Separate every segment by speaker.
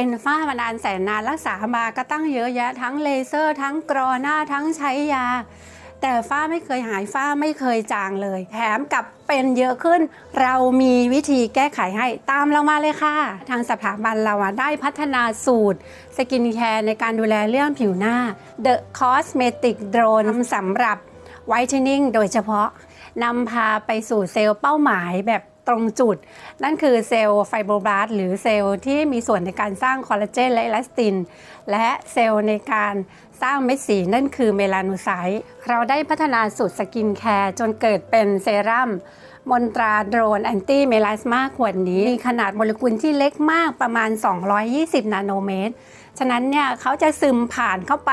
Speaker 1: เป็นฝ้ามานานแสนนานรักษามาก็ตั้งเยอะแยะ ทั้งเลเซอร์ ทั้งกรอหน้าทั้งใช้ยา แต่ฝ้าไม่เคยหายฝ้าไม่เคยจางเลย แถมกับเป็นเยอะขึ้น เรามีวิธีแก้ไขให้ตามเรามาเลยค่ะ ทางสถาบันเราได้พัฒนาสูตร สกินแคร์ในการดูแลเรื่องผิวหน้า The Cosmetic Drone สำหรับ Whitening โดยเฉพาะนำพาไปสู่เซลล์เป้าหมายแบบ ตรงจุด นั่นคือเซลล์ไฟโบรบลาสต์หรือเซลล์ที่มีส่วนในการสร้างคอลลาเจนและเอลาสติน และเซลล์ในการสร้างเม็ดสีนั่นคือเมลาโนไซต์เราได้พัฒนาสูตรสกินแคร์จนเกิดเป็นเซรั่มมนตราโดรนแอนตี้เมลาสมาขวดนี้ มีขนาดโมเลกุลที่เล็กมากประมาณ 220 นาโนเมตร ฉะนั้นเนี่ยเขาจะซึมผ่านเข้าไป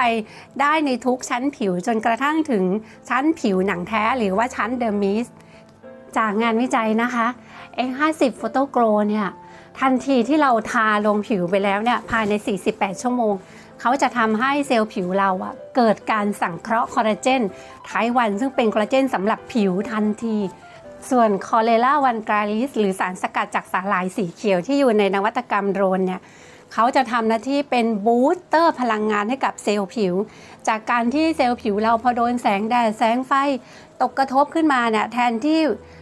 Speaker 1: ได้ในทุกชั้นผิวจนกระทั่งถึงชั้นผิวหนังแท้หรือว่าชั้นเดอร์มิส จากงานวิจัยนะคะ X50 Photo g r o w เนี่ยทันทีที่เราทาลงผิวไปแล้วเนี่ยภายใน 48 ชั่วโมง เขาจะทำให้เซลล์ผิวเราอะเกิดการสังเคราะห์คอลลาเจนไทวันซึ่งเป็นคอลลาเจนสำหรับผิวทันที ส่วนคอเลล่าวันกราลิสหรือสารสกัดจากสาหร่ายสีเขียวที่อยู่ในนวัตกรรมโดรนเนี่ย เขาจะทำหน้าที่เป็นบูสเตอร์พลังงานให้กับเซลล์ผิว จากการที่เซลล์ผิวเราพอโดนแสงแดดแสงไฟตกกระทบขึ้นมาเนี่ยแทนที่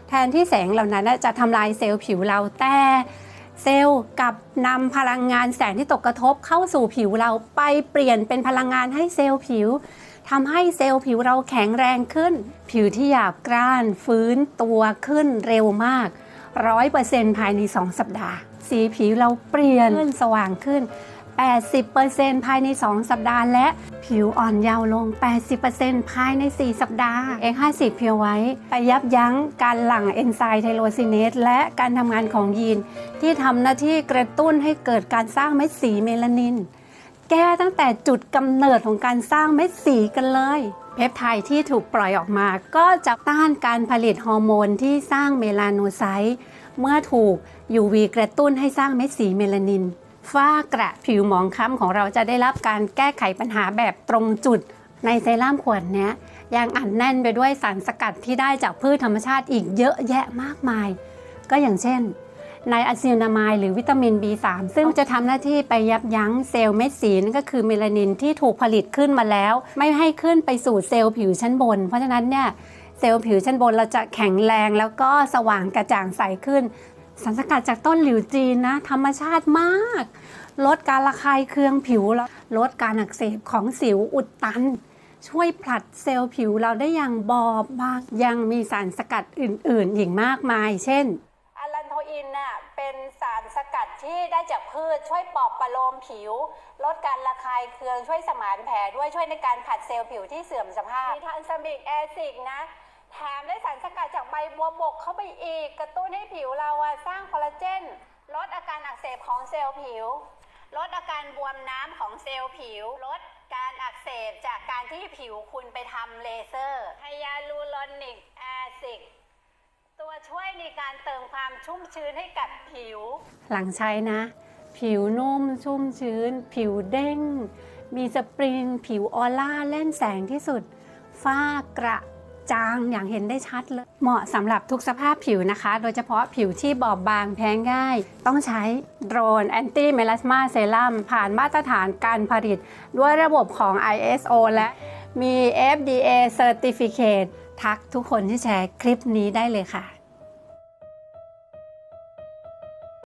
Speaker 1: แทนที่แสงเหล่านั้นจะทำลายเซลล์ผิวเราแต่เซลล์กับนำพลังงานแสงที่ตกกระทบเข้าสู่ผิวเราไปเปลี่ยนเป็นพลังงานให้เซลล์ผิวทำให้เซลล์ผิวเราแข็งแรงขึ้น ผิวที่หยาบกร้าน ฟื้นตัวขึ้นเร็วมาก 100%ภายใน 2 สัปดาห์ สีผิวเราเปลี่ยนขึ้นสว่างขึ้น 80%ภายใน 2 สัปดาห์ และผิวอ่อนเยาว์ลง 80%ภายใน 4 สัปดาห์ X50 เพียวไว้ ไปยับยั้งการหลั่งเอนไซม์ไทโรซินเนสและการทำงานของยีน ที่ทำหน้าที่กระตุ้นให้เกิดการสร้างเม็ดสีเมลานิน แก้ตั้งแต่จุดกำเนิดของการสร้างเม็ดสีกันเลย เพปไทด์ที่ถูกปล่อยออกมา ก็จะต้านการผลิตฮอร์โมนที่สร้างเมลาโนไซต์เมื่อถูก UV กระตุ้นให้สร้างเม็ดสีเมลานิน ฝ้ากระผิวหมองคล้ำของเราจะได้รับการแก้ไขปัญหาแบบตรงจุดในเซรั่มขวดนี้ยังอัดแน่นไปด้วยสารสกัดที่ได้จากพืชธรรมชาติอีกเยอะแยะมากมาย ก็อย่างเช่น ในอะซิลนามายหรือวิตามิน B3 ซึ่งจะทำหน้าที่ไปยับยั้งเซลล์เม็ดสีนั่นก็คือเมลานินที่ถูกผลิตขึ้นมาแล้ว ไม่ให้ขึ้นไปสู่เซลล์ผิวชั้นบน เพราะฉะนั้นเนี่ยเซลล์ผิวชั้นบนเราจะแข็งแรงแล้วก็สว่างกระจ่างใสขึ้นสารสกัดจากต้นหลิวจีนนะธรรมชาติมาก ลดการระคายเคืองผิวแล้วลดการอักเสบของสิวอุดตัน ช่วยผลัดเซลล์ผิวเราได้อย่างบอบบางยังมีสารสกัดอื่น ๆ อีกมากมาย เช่น อะลันโทอินน่ะเป็นสารสกัด ที่ได้จากพืชช่วยปลอบประโลมผิว ลดการระคายเคืองช่วยสมานแผลด้วยช่วยในการผัดเซลล์ผิวที่เสื่อมสภาพ มีทานซามิกแอซิกนะ แถมได้สารสกัดจากใบบัวบกเข้าไปอีก กระตุ้นให้ผิวเราอะสร้างคอลลาเจน ลดอาการอักเสบของเซลล์ผิว ลดอาการบวมน้ำของเซลล์ผิว ลดการอักเสบจากการที่ผิวคุณไปทำเลเซอร์ไฮยาลูรอนิกแอซิด ตัวช่วยในการเติมความชุ่มชื้นให้กับผิว หลังใช้นะ ผิวนุ่มชุ่มชื้น ผิวเด้ง มีสปริง ผิวออร่าเล่นแสงที่สุด ฝ้ากระจางอย่างเห็นได้ชัดเลย เหมาะสำหรับทุกสภาพผิวนะคะ โดยเฉพาะผิวที่บอบบางแพ้ง่าย ต้องใช้โดรนแอนตี้เมลาสมาเซรั่มผ่านมาตรฐานการผลิต ด้วยระบบของ ISO และมี FDA Certificate ทักทุกคนที่แชร์คลิปนี้ได้เลยค่ะ